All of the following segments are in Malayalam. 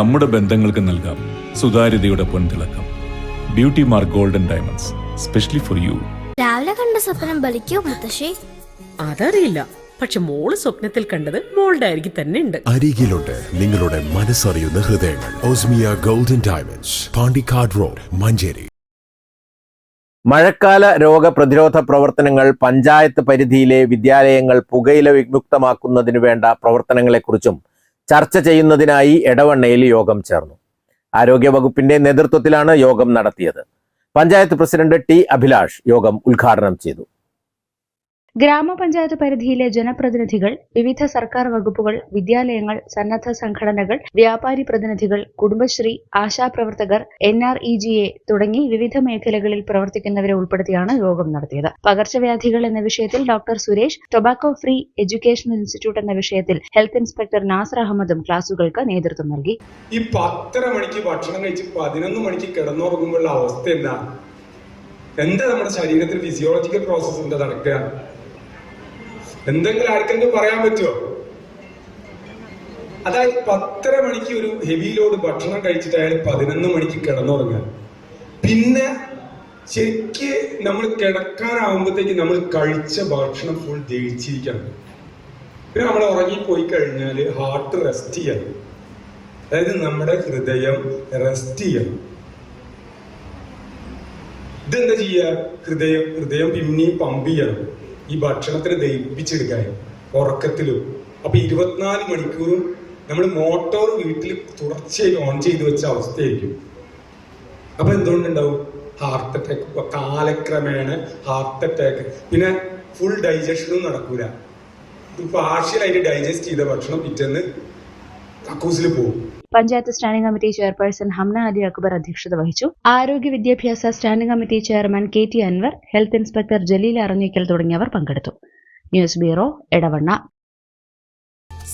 നമ്മുടെ ബന്ധങ്ങൾക്ക് നൽകാം. സുതാര്യതയുടെ പൊൻതിളക്കം. Beauty mark golden diamonds specially for you രാവിലെ കണ്ട സ്വപ്നം ബലിക്കോ മുത്തശ്ശി? അതറിയില്ല. പക്ഷെ മോൾ സ്വപ്നത്തിൽ കണ്ടത് മോളുടെ അരികിൽ തന്നെ ഉണ്ട്. അരികിലുണ്ട് നിങ്ങളുടെ മനസ്സറിയുന്ന ഹൃദയങ്ങൾ. Osmia golden diamonds Pandikkad road Manjeri മഴക്കാല രോഗപ്രതിരോധ പ്രവർത്തനങ്ങൾ പഞ്ചായത്ത് പരിധിയിലെ വിദ്യാലയങ്ങൾ പുകയില വിമുക്തമാക്കുന്നതിനു വേണ്ട പ്രവർത്തനങ്ങളെക്കുറിച്ചും ചർച്ച ചെയ്യുന്നതിനായി എടവണ്ണയിൽ യോഗം ചേർന്നു. ആരോഗ്യവകുപ്പിന്റെ നേതൃത്വത്തിലാണ് യോഗം നടത്തിയത്. പഞ്ചായത്ത് പ്രസിഡന്റ് ടി അഭിലാഷ് യോഗം ഉദ്ഘാടനം ചെയ്തു. ഗ്രാമപഞ്ചായത്ത് പരിധിയിലെ ജനപ്രതിനിധികൾ വിവിധ സർക്കാർ വകുപ്പുകൾ വിദ്യാലയങ്ങൾ സന്നദ്ധ സംഘടനകൾ വ്യാപാരി പ്രതിനിധികൾ Kudumbashree ആശാപ്രവർത്തകർ N R E G A തുടങ്ങി വിവിധ മേഖലകളിൽ പ്രവർത്തിക്കുന്നവരെ ഉൾപ്പെടുത്തിയാണ് യോഗം നടത്തിയത്. പകർച്ചവ്യാധികൾ എന്ന വിഷയത്തിൽ doctor Suresh tobacco free education institute എന്ന വിഷയത്തിൽ ഹെൽത്ത് ഇൻസ്പെക്ടർ നാസർ അഹമ്മദും ക്ലാസുകൾക്ക് നേതൃത്വം നൽകി. ഈ പത്തര മണിക്ക് ഭക്ഷണം കഴിച്ച് പതിനൊന്ന് മണിക്ക് കിടന്നുറങ്ങുമ്പോഴുള്ള അവസ്ഥ എന്താ എന്താ നമ്മുടെ ശരീരത്തിൽ ഫിസിയോളജിക്കൽ പ്രോസസ് എന്താ നടക്കുക? എന്തെങ്കിലും ആർക്കെങ്കിലും പറയാൻ പറ്റുമോ അതായത് പത്തര മണിക്ക് ഒരു ഹെവി ലോഡ് ഭക്ഷണം കഴിച്ചിട്ട് അയാൾ പതിനൊന്ന് മണിക്ക് കിടന്നുറങ്ങുക പിന്നെ ശരിക്ക് നമ്മൾ കിടക്കാനാവുമ്പോഴത്തേക്ക് നമ്മൾ കഴിച്ച ഭക്ഷണം ഫുൾ ദഹിച്ചിരിക്കണം പിന്നെ നമ്മൾ ഉറങ്ങിപ്പോയി കഴിഞ്ഞാൽ ഹാർട്ട് റെസ്റ്റ് ചെയ്യണം. അതായത് നമ്മുടെ ഹൃദയം റെസ്റ്റ് ചെയ്യണം. ഇതെന്താ ചെയ്യുക? ഹൃദയം ഹൃദയം പിന്നെയും പമ്പ് ചെയ്യണം. ഈ ഭക്ഷണത്തിന് ദഹിപ്പിച്ചെടുക്കാൻ ഉറക്കത്തിലും. അപ്പൊ ഇരുപത്തിനാല് മണിക്കൂറും നമ്മൾ മോട്ടോർ വീട്ടിൽ തുടർച്ചയായി ഓൺ ചെയ്ത് വെച്ച അവസ്ഥയായിരിക്കും. അപ്പൊ എന്തുകൊണ്ടുണ്ടാവും? ഹാർട്ട് അറ്റാക്ക് കാലക്രമേണ ഹാർട്ട് അറ്റാക്ക്. പിന്നെ ഫുൾ ഡൈജഷനും നടക്കൂല. പാർഷ്യലായിട്ട് ഡൈജസ്റ്റ് ചെയ്ത ഭക്ഷണം പിറ്റേന്ന് കക്കൂസിൽ പോകും. Panchayat standing committee chairperson Hamna Ali Akbar അധ്യക്ഷത വഹിച്ചു. ആരോഗ്യ വിദ്യാഭ്യാസ standing committee chairman K T Anwar health inspector Jaleel Aranjikkal തുടങ്ങിയവർ പങ്കെടുത്തു. News bureau Edavanna.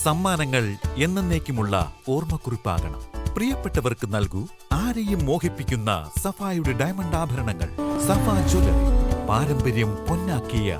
സമ്മാനങ്ങൾ എന്നേക്കുമുള്ള ഓർമ്മക്കുറിപ്പാകണം. പ്രിയപ്പെട്ടവർക്ക് നൽകൂ ആരെയും മോഹിപ്പിക്കുന്ന സഫായുടെ ഡയമണ്ട് ആഭരണങ്ങൾ. സഫ ജ്വല്ലറി പാരമ്പര്യം പൊന്നാക്കിയ